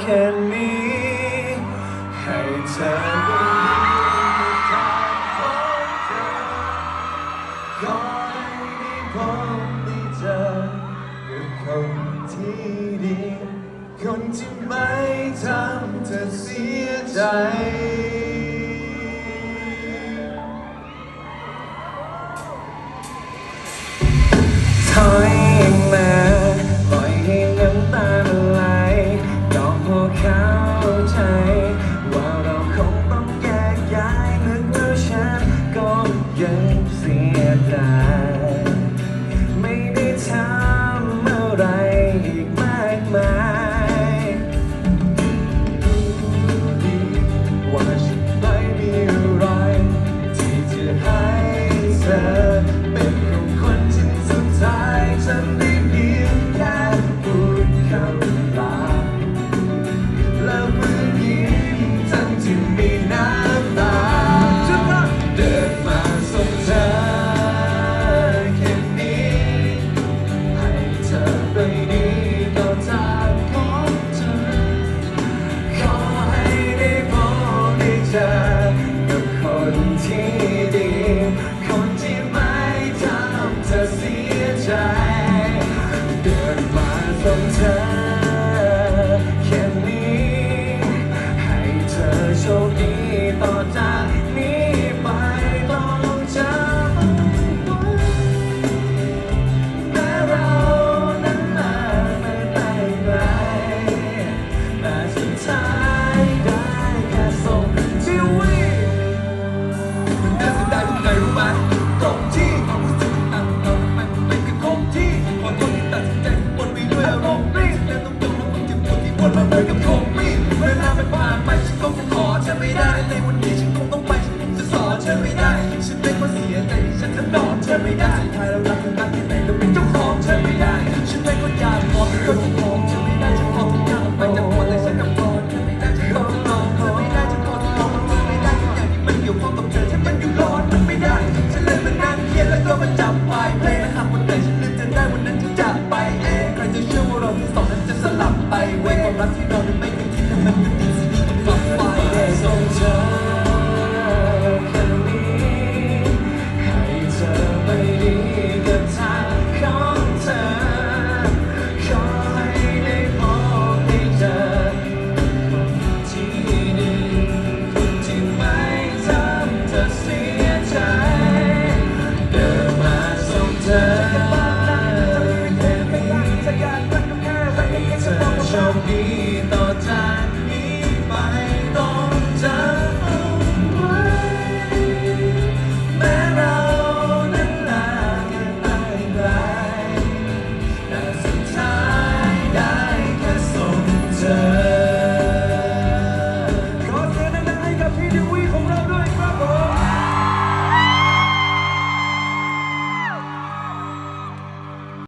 แค่นี้ให้เธอรู้การพบเธอขอให้ได้พบได้เจอกับคนที่ดี คนที่ไม่ทำเธอเสียใจ time. ตัดสินใจปนไปด้วยอารมณ์รีบและต้องจบแล้วความเจ็บปวดที่ปวดมาเหมือนกับคงมีดเวลามันผ่านไปฉันก็คงขอฉันไม่ได้ในวันนี้ฉันคงต้องไปฉันจะสอนเธอไม่ได้ ฉันเป็นคนเสียใจฉันถนอมเธอไม่ได้สุดท้ายเรารักกันมากแค่